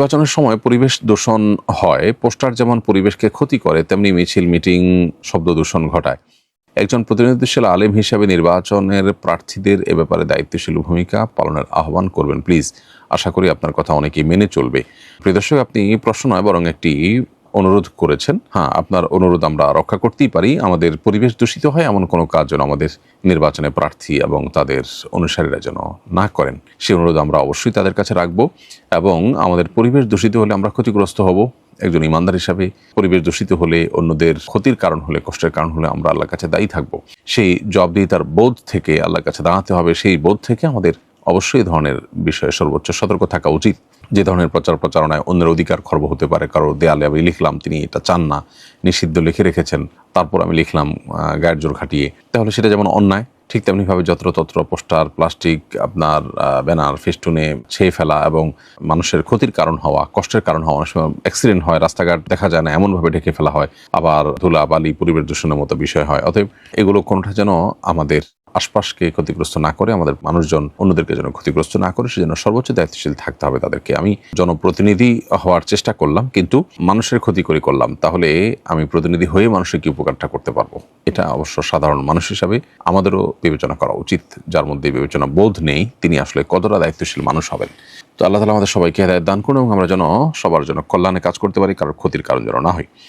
নির্বাচনের সময় পরিবেশ দূষণ হয়, পোস্টার যেমন পরিবেশকে ক্ষতি করে, তেমনি মিছিল, মিটিং, শব্দ দূষণ ঘটায়। একজন প্রতিনিধিশীল আলেম হিসাবে নির্বাচনের প্রার্থীদের এ ব্যাপারে দায়িত্বশীল ভূমিকা পালনের আহ্বান করবেন। প্লিজ, আশা করি আপনার কথা অনেকেই মেনে চলবে। প্রিয় দর্শক, আপনি প্রশ্ন নয়, বরং একটি অনুরোধ করেছেন। হ্যাঁ আপনার অনুরোধ আমরা রক্ষা করতেই পারি। আমাদের পরিবেশ দূষিত হয়, এমন কোনো কাজ যেন আমাদের নির্বাচনে প্রার্থী এবং তাদের অনুসারীরা যেন না করেন। সেই অনুরোধ আমরা অবশ্যই তাদের কাছে রাখব এবং আমাদের পরিবেশ দূষিত হলে আমরা ক্ষতিগ্রস্ত হব। একজন ইমানদার হিসাবে পরিবেশ দূষিত হলে, অন্যদের ক্ষতির কারণ হলে, কষ্টের কারণ হলে আমরা আল্লাহর কাছে দায়ী থাকব। সেই জবাবদিহিতার বোধ থেকে আল্লাহর কাছে দাঁড়াতে হবে। সেই বোধ থেকে আমাদের অবশ্যই ধরনের বিষয়ে সর্বোচ্চ সতর্ক থাকা উচিত। যে ধরনের প্রচার প্রচারণায় অন্যের অধিকার খর্ব হতে পারে, কারও দেয়ালে আমি লিখলাম, তিনি এটা চান না, নিষিদ্ধ লিখে রেখেছেন, তারপর আমি লিখলাম গায়ের জোর খাটিয়ে। তাহলে সেটা যেমন অন্যায়, ঠিক তেমনিভাবে যত্রতত্র পোস্টার, প্লাস্টিক, আপনার ব্যানার, ফেস্টুনে ছেয়ে ফেলা এবং মানুষের ক্ষতির কারণ হওয়া, কষ্টের কারণ হওয়া, অনেক সময় অ্যাক্সিডেন্ট হয়, রাস্তাঘাট দেখা যায় না, এমনভাবে ঢেকে ফেলা হয়, আবার ধুলা বালি পরিবেশ দূষণের মতো বিষয় হয়। অতএব এগুলো কোনোটা যেন আমাদের আশপাশকে ক্ষতিগ্রস্ত না করে, আমাদের মানুষজন অন্যদেরকে যেন ক্ষতিগ্রস্ত না করে, সেজন্য সর্বোচ্চ দায়িত্বশীল থাকতে হবে তাদেরকে। আমি জনপ্রতিনিধি হওয়ার চেষ্টা করলাম, কিন্তু মানুষের ক্ষতি করে করলাম। তাহলে আমি প্রতিনিধি হয়ে মানুষের কি উপকারটা করতে পারব? এটা অবশ্য সাধারণ মানুষ হিসাবে আমাদেরও বিবেচনা করা উচিত, যার মধ্যে বিবেচনা বোধ নেই, তিনি আসলে কতটা দায়িত্বশীল মানুষ হবেন। তো আল্লাহ তালা আমাদের সবাইকে হেদায়ত দান করুন এবং আমরা যেন সবার জন্য কল্যাণে কাজ করতে পারি, কারোর ক্ষতির কারণ যেন না হয়।